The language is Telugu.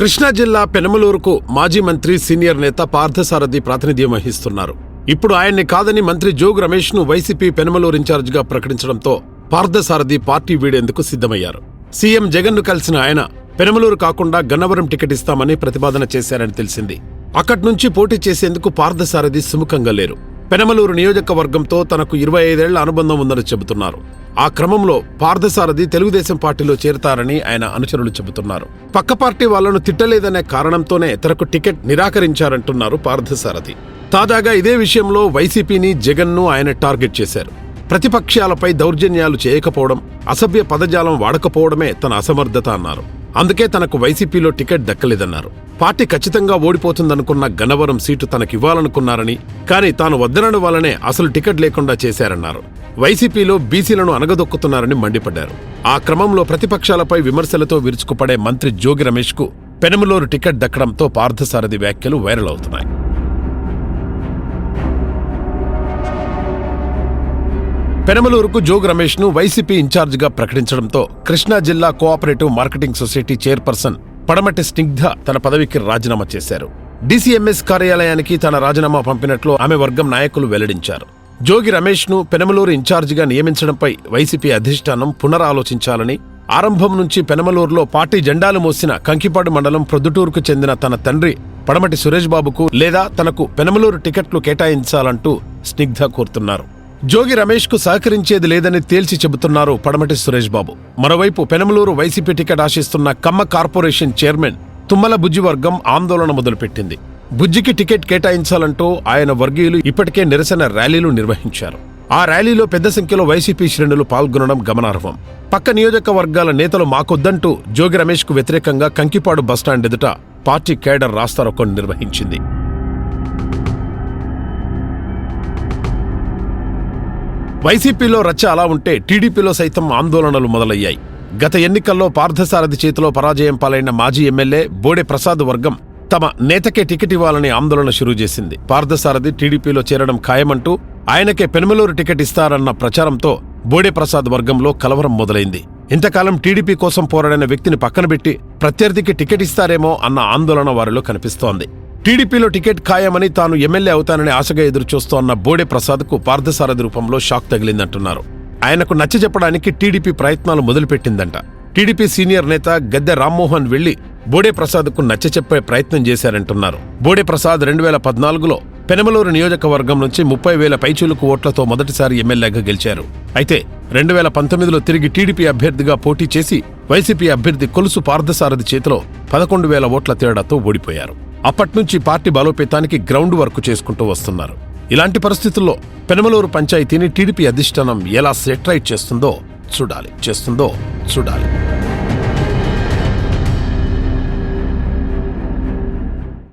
కృష్ణా జిల్లా పెనమలూరుకు మాజీ మంత్రి సీనియర్ నేత పార్థసారథి ప్రాతినిధ్యం వహిస్తున్నారు. ఇప్పుడు ఆయన్ని కాదని మంత్రి జోగ్ రమేష్ను వైసీపీ పెనమలూరు ఇన్ఛార్జిగా ప్రకటించడంతో పార్థసారథి పార్టీ వీడేందుకు సిద్ధమయ్యారు. సీఎం జగన్ను కలిసిన ఆయన పెనమలూరు కాకుండా గన్నవరం టికెట్ ఇస్తామని ప్రతిపాదన చేశారని తెలిసింది. అక్కడ్నుంచి పోటీ చేసేందుకు పార్థసారథి సుముఖంగా లేరు. పెనమలూరు నియోజకవర్గంతో తనకు ఇరవై ఐదేళ్ళ అనుబంధం ఉందని చెబుతున్నారు. ఆ క్రమంలో పార్థసారథి తెలుగుదేశం పార్టీలో చేరతారని ఆయన అనుచరులు చెబుతున్నారు. పక్క పార్టీ వాళ్ళను తిట్టలేదనే కారణంతోనే తనకు టికెట్ నిరాకరించారంటున్నారు పార్థసారథి. తాజాగా ఇదే విషయంలో వైసీపీని జగన్ను ఆయన టార్గెట్ చేశారు. ప్రతిపక్షాలపై దౌర్జన్యాలు చేయకపోవడం అసభ్య పదజాలం వాడకపోవడమే తన అసమర్థత అన్నారు. అందుకే తనకు వైసీపీలో టికెట్ దక్కలేదన్నారు. పార్టీ ఖచ్చితంగా ఓడిపోతుందనుకున్న గన్నవరం సీటు తనకివ్వాలనుకున్నారని కానీ తాను వద్దనడం వల్లనే అసలు టికెట్ లేకుండా చేశారన్నారు. వైసీపీలో బీసీలను అనగదొక్కుతున్నారని మండిపడ్డారు. ఆ క్రమంలో ప్రతిపక్షాలపై విమర్శలతో విరుచుకుపడే మంత్రి జోగి రమేష్కు పెనమలూరు టికెట్ దక్కడంతో పార్థసారథి వ్యాఖ్యలు వైరల్ అవుతున్నాయి. పెనమలూరుకు జోగ్ రమేష్ను వైసీపీ ఇన్ఛార్జిగా ప్రకటించడంతో కృష్ణా జిల్లా కోఆపరేటివ్ మార్కెటింగ్ సొసైటీ చైర్పర్సన్ పడమటి స్నిగ్ధ తన పదవికి రాజీనామా చేశారు. డీసీఎంఎస్ కార్యాలయానికి తన రాజీనామా పంపినట్లు ఆమె వర్గం నాయకులు వెల్లడించారు. జోగి రమేష్ను పెనమలూరు ఇన్ఛార్జిగా నియమించడంపై వైసీపీ అధిష్టానం పునరాలోచించాలని ఆరంభం నుంచి పెనమలూరులో పార్టీ జెండాలు మోసిన కంకిపాడు మండలం ప్రొద్దుటూరుకు చెందిన తన తండ్రి పడమటి సురేష్ బాబుకు లేదా తనకు పెనమలూరు టికెట్లు కేటాయించాలంటూ స్నిగ్ధ కోరుతున్నారు. జోగి రమేష్కు సహకరించేది లేదని తేల్చి చెబుతున్నారు పడమటి సురేష్ బాబు. మరోవైపు పెనమలూరు వైసీపీ టికెట్ ఆశిస్తున్న కమ్మ కార్పొరేషన్ చైర్మన్ తుమ్మల బుజ్జి వర్గం ఆందోళన మొదలుపెట్టింది. బుజ్జికి టికెట్ కేటాయించాలంటూ ఆయన వర్గీయులు ఇప్పటికే నిరసన ర్యాలీలు నిర్వహించారు. ఆ ర్యాలీలో పెద్ద సంఖ్యలో వైసీపీ శ్రేణులు పాల్గొనడం గమనార్హం. పక్క నియోజకవర్గాల నేతలు మాకొద్దంటూ జోగి రమేష్కు వ్యతిరేకంగా కంకిపాడు బస్టాండ్ ఎదుట పార్టీ కేడర్ రాస్తారోకో నిర్వహించింది. వైసీపీలో రచ్చ అలా ఉంటే టీడీపీలో సైతం ఆందోళనలు మొదలయ్యాయి. గత ఎన్నికల్లో పార్థసారథి చేతిలో పరాజయం పాలైన మాజీ ఎమ్మెల్యే బోడే ప్రసాద్ వర్గం తమ నేతకే టికెట్ ఇవ్వాలని ఆందోళన షురూ చేసింది. పార్థసారథి టీడీపీలో చేరడం ఖాయమంటూ ఆయనకే పెనుమలూరు టికెట్ ఇస్తారన్న ప్రచారంతో బోడే ప్రసాద్ వర్గంలో కలవరం మొదలైంది. ఇంతకాలం టీడీపీ కోసం పోరాడిన వ్యక్తిని పక్కనబెట్టి ప్రత్యర్థికి టికెట్ ఇస్తారేమో అన్న ఆందోళన వారిలో కనిపిస్తోంది. టీడీపీలో టికెట్ ఖాయమని తాను ఎమ్మెల్యే అవుతానని ఆశగా ఎదురుచూస్తోన్న బోడే ప్రసాద్కు పార్థసారథి రూపంలో షాక్ తగిలిందంటున్నారు. ఆయనకు నచ్చ చెప్పడానికి టీడీపీ ప్రయత్నాలు మొదలుపెట్టిందంట. టీడీపీ సీనియర్ నేత గద్దె రామ్మోహన్ వెళ్ళి బోడే ప్రసాద్కు నచ్చ చెప్పే ప్రయత్నం చేశారంటున్నారు. బోడే ప్రసాద్ రెండు వేల పద్నాలుగులో పెనమలూరు నియోజకవర్గం నుంచి ముప్పై వేల పైచులకు ఓట్లతో మొదటిసారి ఎమ్మెల్యేగా గెలిచారు. అయితే రెండు వేల పంతొమ్మిదిలో తిరిగి టీడీపీ అభ్యర్థిగా పోటీ చేసి వైసీపీ అభ్యర్థి కొలుసు పార్థసారథి చేతిలో పదకొండు వేల ఓట్ల తేడాతో ఓడిపోయారు. అప్పట్నుంచి పార్టీ బలోపేతానికి గ్రౌండ్ వర్క్ చేసుకుంటూ వస్తున్నారు. ఇలాంటి పరిస్థితుల్లో పెనమలూరు పంచాయతీని టీడీపీ అధిష్టానం ఎలా సెట్రైట్ చేస్తుందో చూడాలి. చేస్తుందో చూడాలి.